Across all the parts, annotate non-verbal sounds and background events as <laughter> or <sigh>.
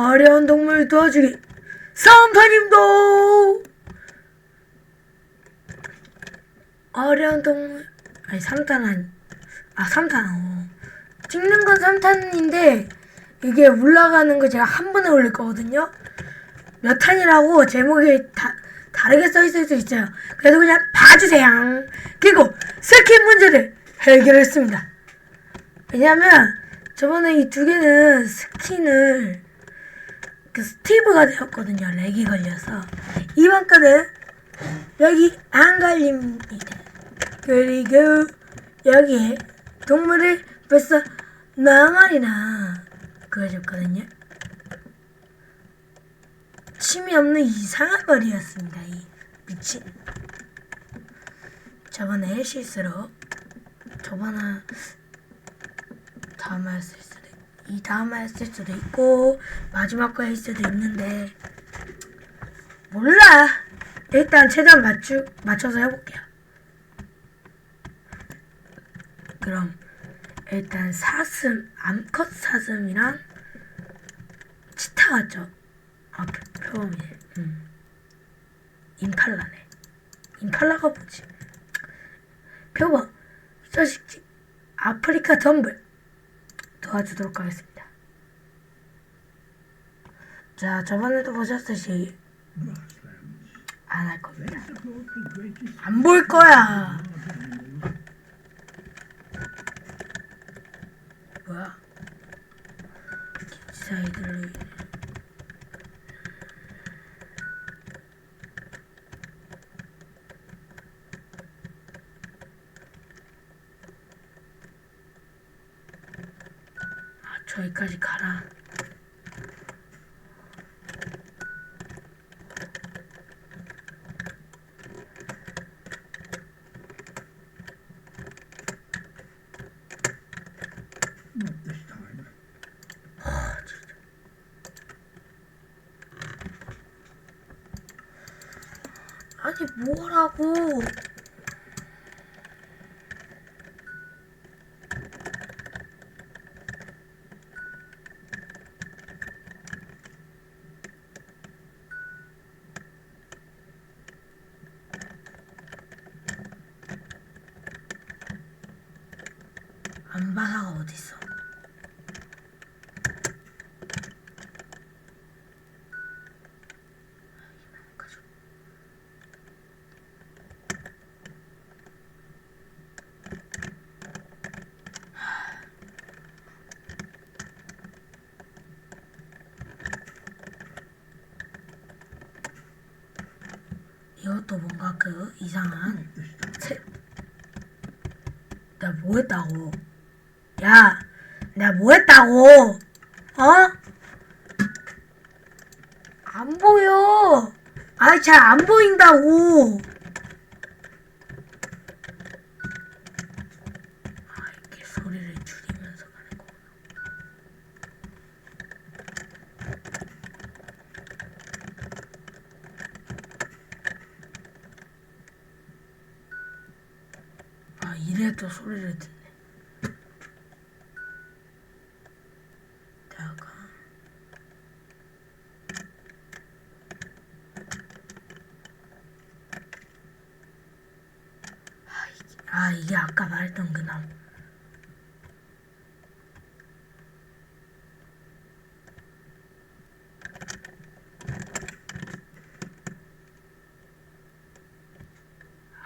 어려운 동물 도와주기. 삼타님도! 어려운 동물 아니 삼탄 아니 아 삼탄 어. 찍는 건 삼탄인데 이게 올라가는 거 제가 한 번에 올릴 거거든요. 몇 탄이라고 제목이 다 다르게 써 있을 수 있어요. 그래서 그냥 봐주세요. 그리고 스킨 문제를 해결했습니다. 왜냐면 저번에 이 두 개는 스킨을 그 스티브가 되었거든요. 렉이 걸려서 이번 거는 여기 안 걸립니다. 그리고 여기에 동물을 벌써 네 마리나 그려줬거든요. 침이 없는 이상한 거리였습니다. 이 미친. 저번에 실수로 저번에 다음에 했을 수도 있- 이 다음에 했을 수도 있고 마지막 거에 있을 수도 있는데 몰라. 일단 최대한 맞추 맞춰서 해볼게요. 그럼 일단 사슴 암컷 사슴이랑 치타 같죠? 아 표- 표범이 음. 임팔라네. 임팔라가 뭐지? 표범 서식지 아프리카 덤블 도와주도록 하겠습니다. 자, 저번에도 보셨듯이 안 할 겁니다. 안 볼 거야. 기사이들로 아, 저기까지 가라. 아니 뭐라고? 안바사가 어딨어? 이것도 뭔가 그 이상한 세... 내가 뭐 했다고 야 내가 뭐 했다고? 어? 안 보여. 아이 잘 안 보인다고. 아 이렇게 소리를 줄이면서 가는 거 아 이래 또 소리를 듣네 다가 아 이게, 아 아까 말했던 그 나무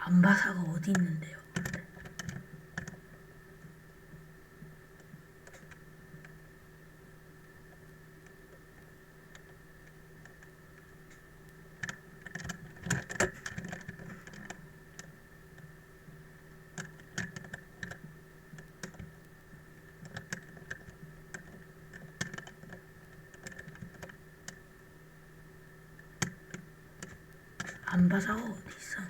안바사가 어디 있는데요? 안바사가 어디 있어?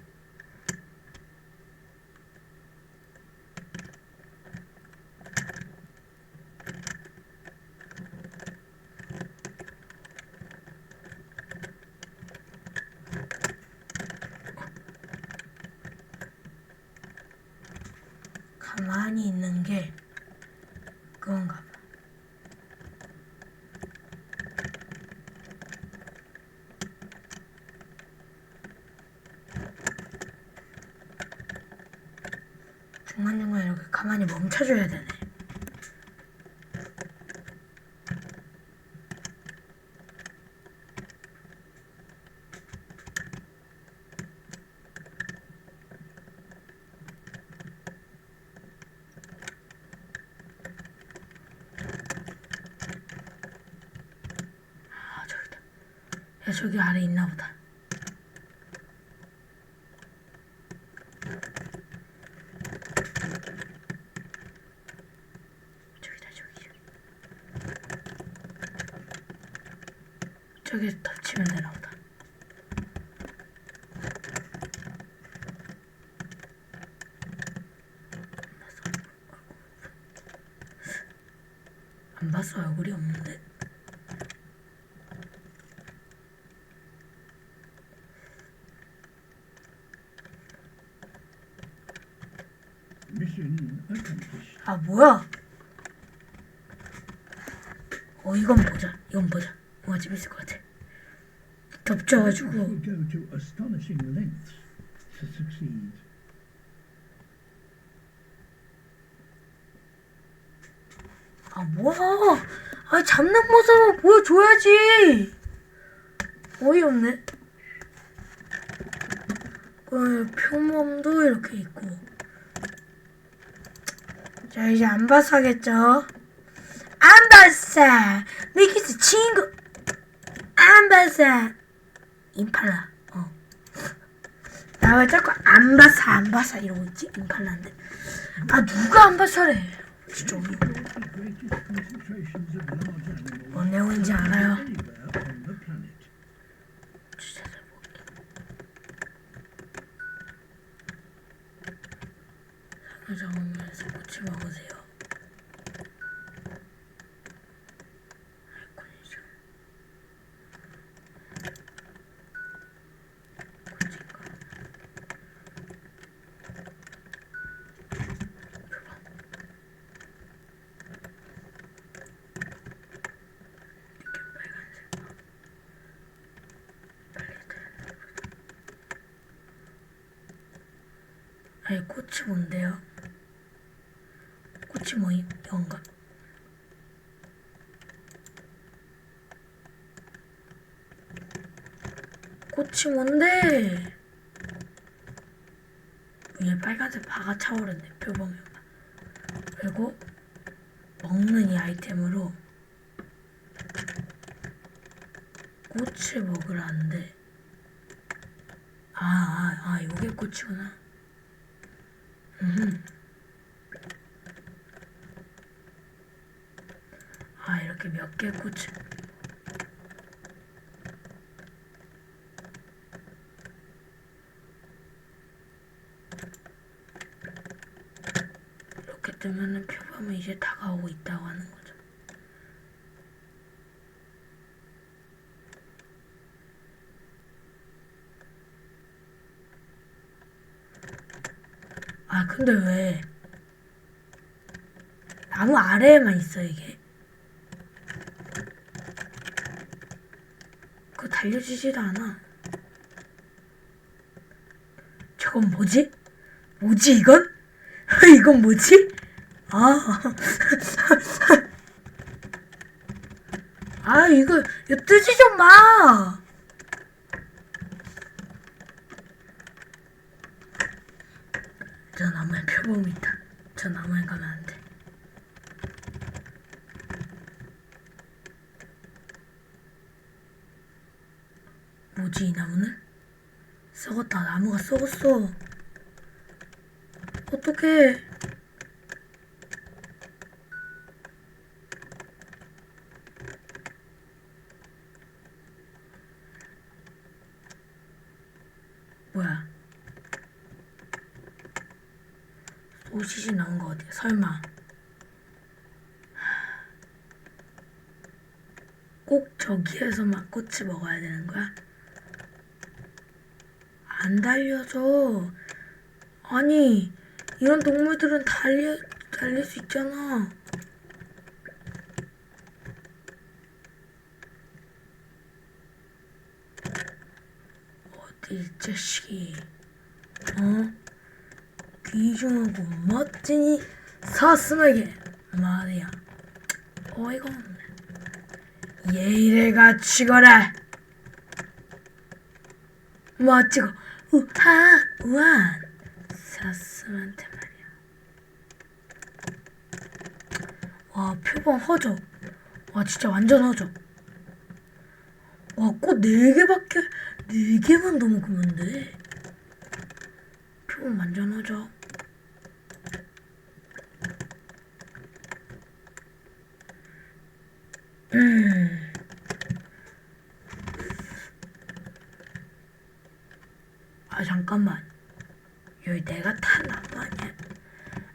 가만히 있는 게 그건가 봐. 중간중간 이렇게 가만히 멈춰줘야 되네. 아 저기다. 야 저기 아래 있나 보다 저기 저기 덮치면 되나 보다. 안 봤어? 얼굴이 없는데. 아 뭐야? 어 이건 보자. 이건 보자. 뭔가 재밌을 것 같아 succeed. 아 뭐야? 아 잡는 모습을 보여줘야지. 어이없네. 그 표범도 이렇게 있고. 자 이제 안 봐서 하겠죠? 안 봤어. 미키스 친구. 안 봤어. 임팔라. 어. 나 왜 자꾸 안 봤어 안 봤어 이러고 있지? 임팔라인데. 아 누가 안 봤어래? 진짜 animals 뭔 내용인지 알아요? the planet. 상자원에서 꼬치 먹으세요. 아이콘이죠. 꼬치인가? 줘봐. 이렇게 빨간색. 빨리 들어가. 아니 꽃이 뭔데요? 꽃이 뭐임? 이건가? 꽃이 뭔데? 위에 빨간색 바가 차오르네 표범이 그리고 먹는 이 아이템으로 꽃을 먹으라는데 아, 아, 아, 요게 꽃이구나. 음. 아 이렇게 몇개 꽃을 이렇게 뜨면은 표범이 이제 다가오고 있다고 하는 거죠. 아 근데 왜 나무 아래에만 있어 이게? 그거 달려지지도 않아. 저건 뭐지? 뭐지 이건? <laughs> 이건 뭐지? 아. <laughs> 아 이거 이거 뜨지 좀 마. 저 나무에 표범이 있다. 저 나무에 가면 안 돼. 뭐지 이 나무는? 썩었다 나무가 썩었어 어떡해 뭐야 소 시지 나온 거 어디야 설마 꼭 저기에서만 꽃이 먹어야 되는 거야? 안 달려져. 아니, 이런 동물들은 달려, 달릴 수 있잖아. 어디, 이 자식이. 어? 귀중하고 멋진 이 사슴에게 말이야 어이가 없네. 예의를 갖추거라. 멋지고 우하 우한 사슴한테 말이야 와 표범 허접. 와 진짜 완전 허접. 와꽃 4개밖에 4개만 더 먹으면 돼? 표범 완전 허접 아 잠깐만 여기 내가 탄 나무 아니야?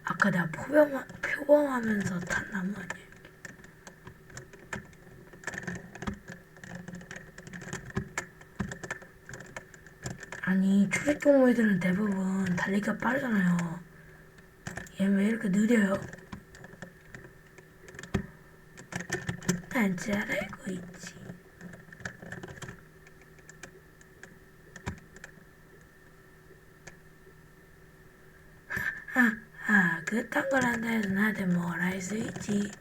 아까 내가 포병 표범하면서 탄 나무 아니야? 아니 초식 동물들은 대부분 달리기가 빠르잖아요. 얘는 왜 이렇게 느려요? 난 잘 알고 있지. 아, 아, 그딴 걸 한다 해서 나한테 뭘 할 수 있지.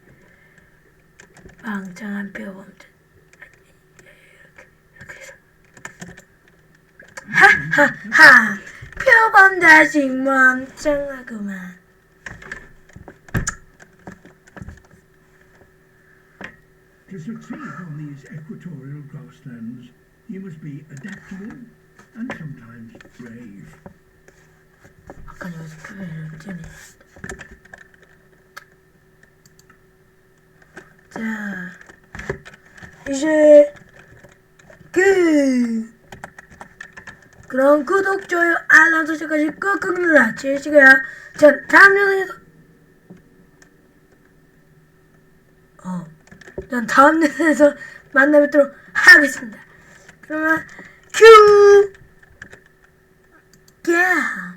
망청한 표범들. 하하하! 표범 자식 멍청하구만. To succeed on these equatorial grasslands, you must be adaptable and sometimes brave. 아까 여기서 표현을 찌네. 자, 이제 끝. 그럼 구독, 좋아요, 알람 설정까지 꾹꾹 눌러 주시고요. 전 다음 영상에서 전 다음 영상에서 만나뵙도록 하겠습니다. 그러면 큐. 야.